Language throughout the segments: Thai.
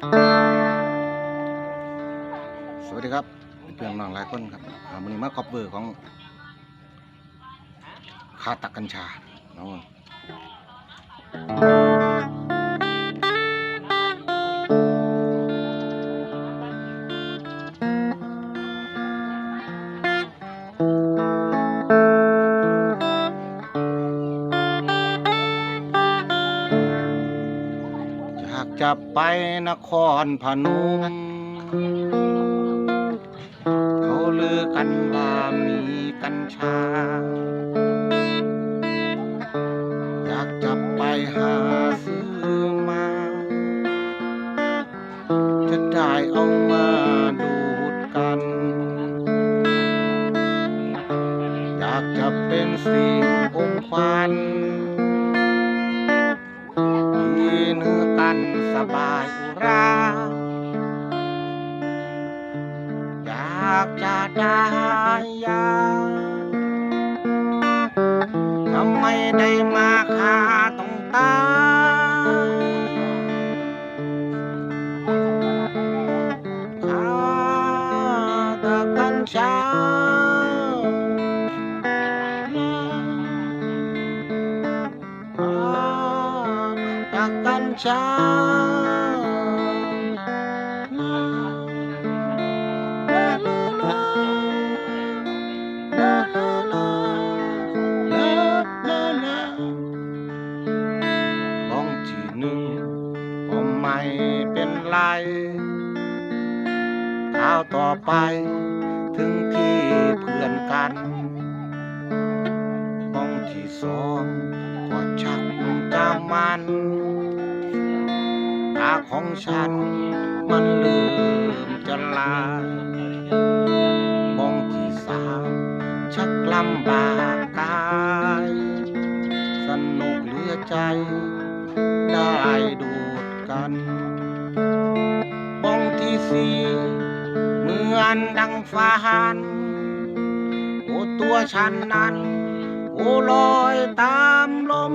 สวัสดีครับเพื่อนน้องหลายคนครับอ่าวันนี้มาคอบเบอร์ของคาตักกัญชาเนาะ จะไปนครพนมเขาลือกันว่ามีกัญชา อยากจะไปหาันสบายอุรา อยากจะได้ะกัญชาบ้องที่หนึ่งก็ไม่เป็นไรข้าวต่อไป ถึงที่เพื่อนกันบ้องที่สองก็ชักจะมัน ของฉัน มันลืมจะลายบ้องที่สามชักลำบากกาย สนุกเหลือใจ ได้ดูดกันบ้องที่สี่เหมือนดังฟ้าหันโอ้ตัวฉันนั้น โอ้ลอยตามลม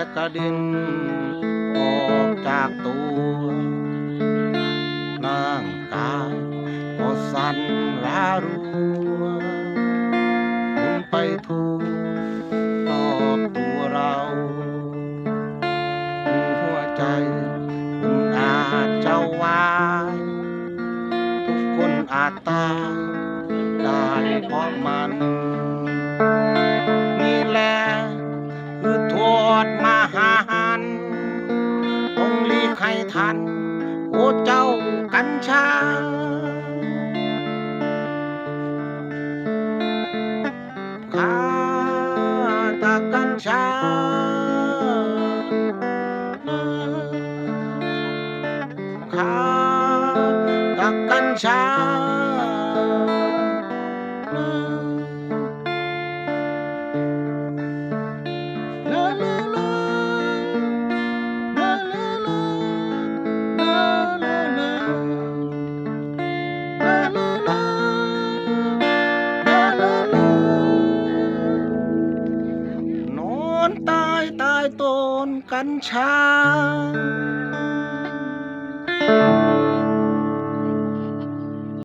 แต่กระเด็นออกจากตัวร่างกายก็สั่นระรัวหมุนไปทั่วรอบตัวเราหัวใจคุณอาจจะวายทุกคนอาจตายได้เพราะมัน ให้ทัน โอ้เจ้ากัญชาข้าตะกัญชาข้าตะกัญชา ต้นกัญชา